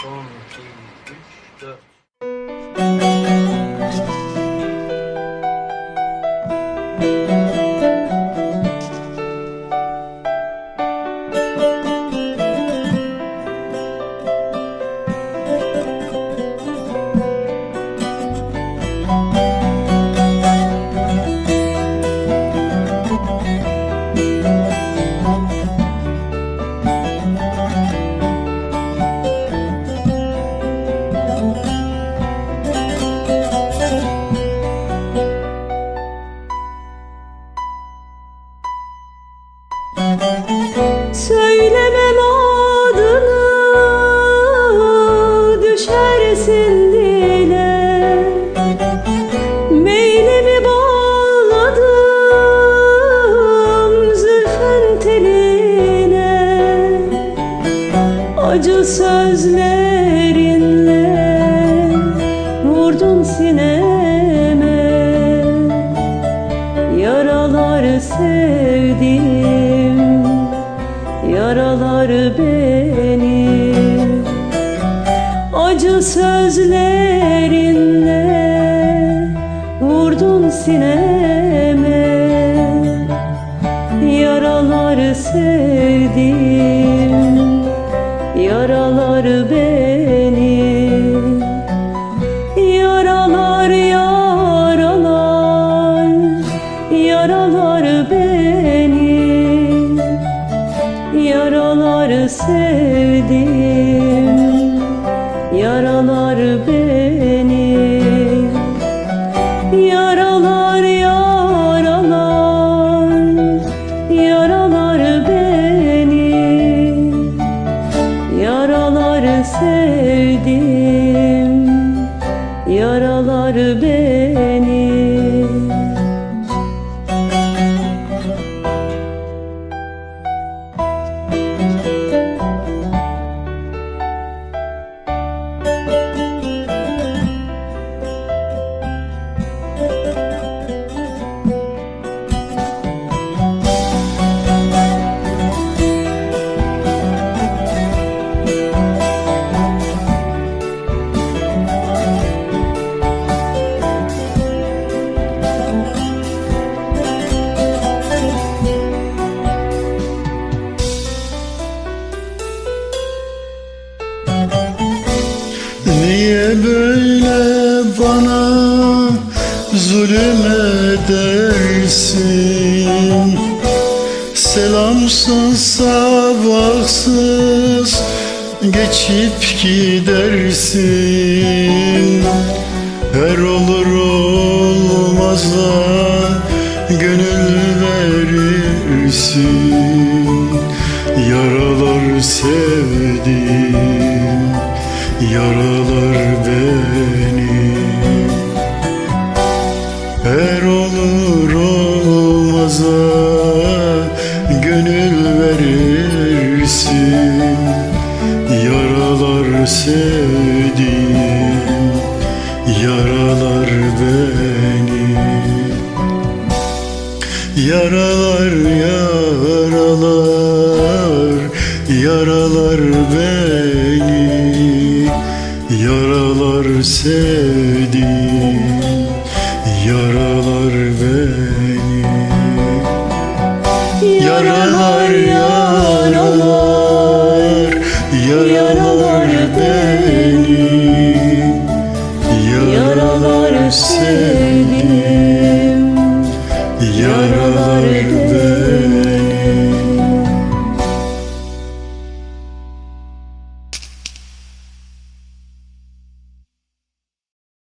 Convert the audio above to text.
Son, two, three. Söylemem adını düşersin dile. Meylemi bağladım zülfün Acı sözlerinle vurdun sineme. Yaralar sevdim Yaralar benim Acı sözlerinle Vurdun sineme. Yaralar sevdim Yaralar benim Yaralar yaralar Yaralar Yaralar Niye böyle bana zulüm edersin Selamsız sabahsız geçip gidersin. Her olur olmazla gönül verirsin. Yaralar sevdim Yaralar Sevdim Yaralar beni. Yaralar yaralar Yaralar beni. Yaralar sevdim Yaralar beni. Yaralar